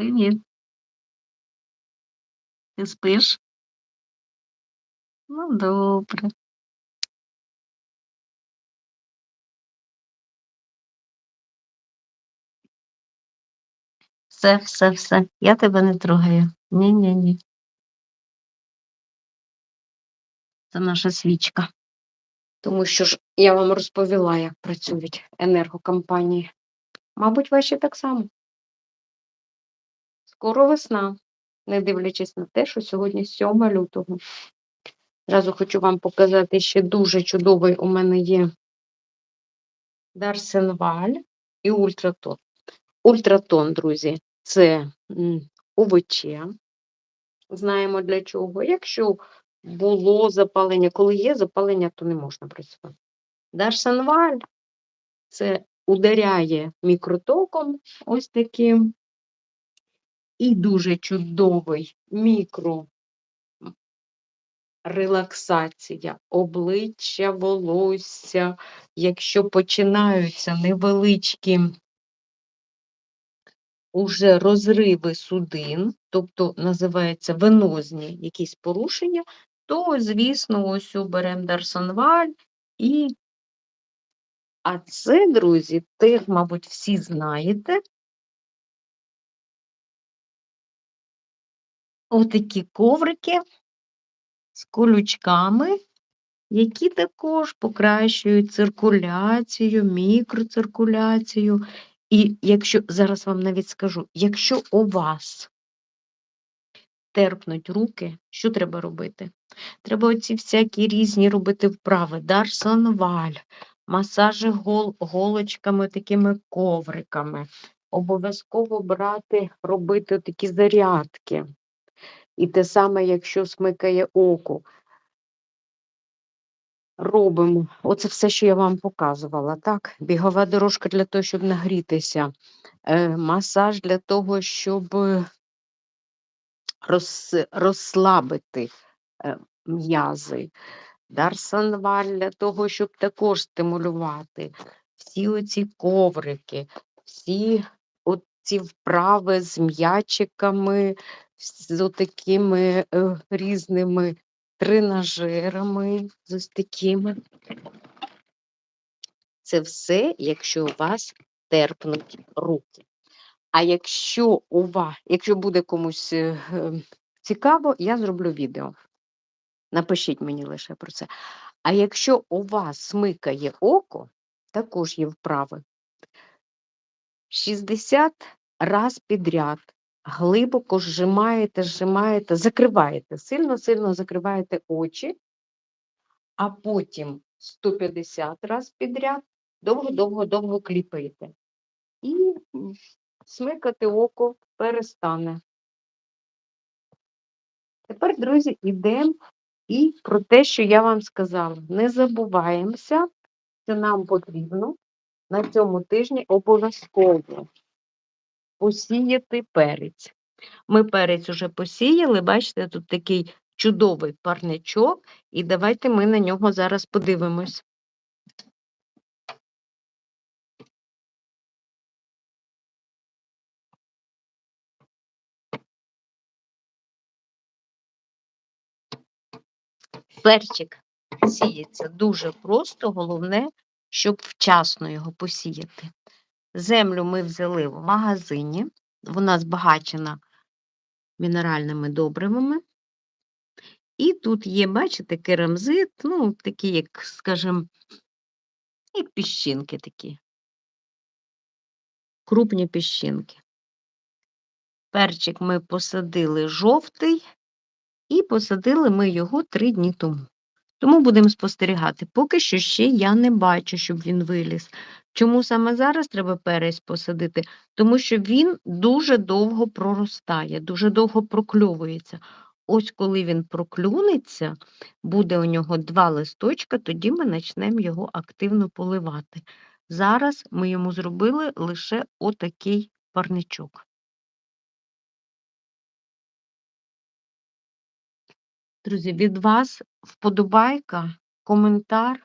Привіт. Ти спиш? Ну, добре. Все, все, все. Я тебе не трогаю. Ні-ні-ні. Це наша свічка. Тому що ж я вам розповіла, як працюють енергокомпанії. Мабуть, ваші так само. Скоро весна, не дивлячись на те, що сьогодні 7 лютого. Зразу хочу вам показати ще дуже чудовий у мене є Дарсенваль і ультратон. Ультратон, друзі, це УВЧ. Знаємо для чого. Якщо було запалення, коли є запалення, то не можна працювати. Дарсенваль це ударяє мікротоком ось таким. І дуже чудовий мікро релаксація обличчя, волосся, якщо починаються невеличкі уже розриви судин, тобто називається венозні якісь порушення, то, звісно, ось беремо Дарсонваль і. А це, друзі, теж, мабуть, всі знаєте. Отакі коврики з колючками, які також покращують циркуляцію, мікроциркуляцію. І якщо зараз вам навіть скажу, якщо у вас терпнуть руки, що треба робити? Треба оці всякі різні робити вправи, дарсонваль, масажі гол, голочками, такими ковриками. Обов'язково брати, робити такі зарядки. І те саме, якщо смикає око, робимо оце все, що я вам показувала, так? Бігова дорожка для того, щоб нагрітися, е, масаж для того, щоб роз, розслабити е, м'язи, дарсанваль для того, щоб також стимулювати. Всі оці коврики, всі оці вправи з м'ячиками, з такими е, різними тренажерами, з ось такими. Це все, якщо у вас терпнуть руки. А якщо у вас, якщо буде комусь е, ем, цікаво, я зроблю відео. Напишіть мені лише про це. А якщо у вас смикає око, також є вправи. 60 раз підряд глибоко зжимаєте, зжимаєте, закриваєте, сильно-сильно закриваєте очі, а потім 150 раз підряд довго-довго-довго кліпаєте. І смикати око перестане. Тепер, друзі, йдемо і про те, що я вам сказала. Не забуваємося, що нам потрібно на цьому тижні обов'язково посіяти перець. Ми перець уже посіяли, бачите, тут такий чудовий парничок, і давайте ми на нього зараз подивимось. Перчик сіється дуже просто, головне, щоб вчасно його посіяти. Землю ми взяли в магазині, вона збагачена мінеральними добривами. І тут є, бачите, керамзит, ну, такі, як, скажімо, як піщинки такі, крупні піщинки. Перчик ми посадили жовтий, і посадили ми його три дні тому. Тому будемо спостерігати. Поки що ще я не бачу, щоб він виліз. Чому саме зараз треба перець посадити? Тому що він дуже довго проростає, дуже довго прокльовується. Ось коли він проклюнеться, буде у нього два листочка, тоді ми почнемо його активно поливати. Зараз ми йому зробили лише отакий парничок. Друзі, від вас вподобайка, коментар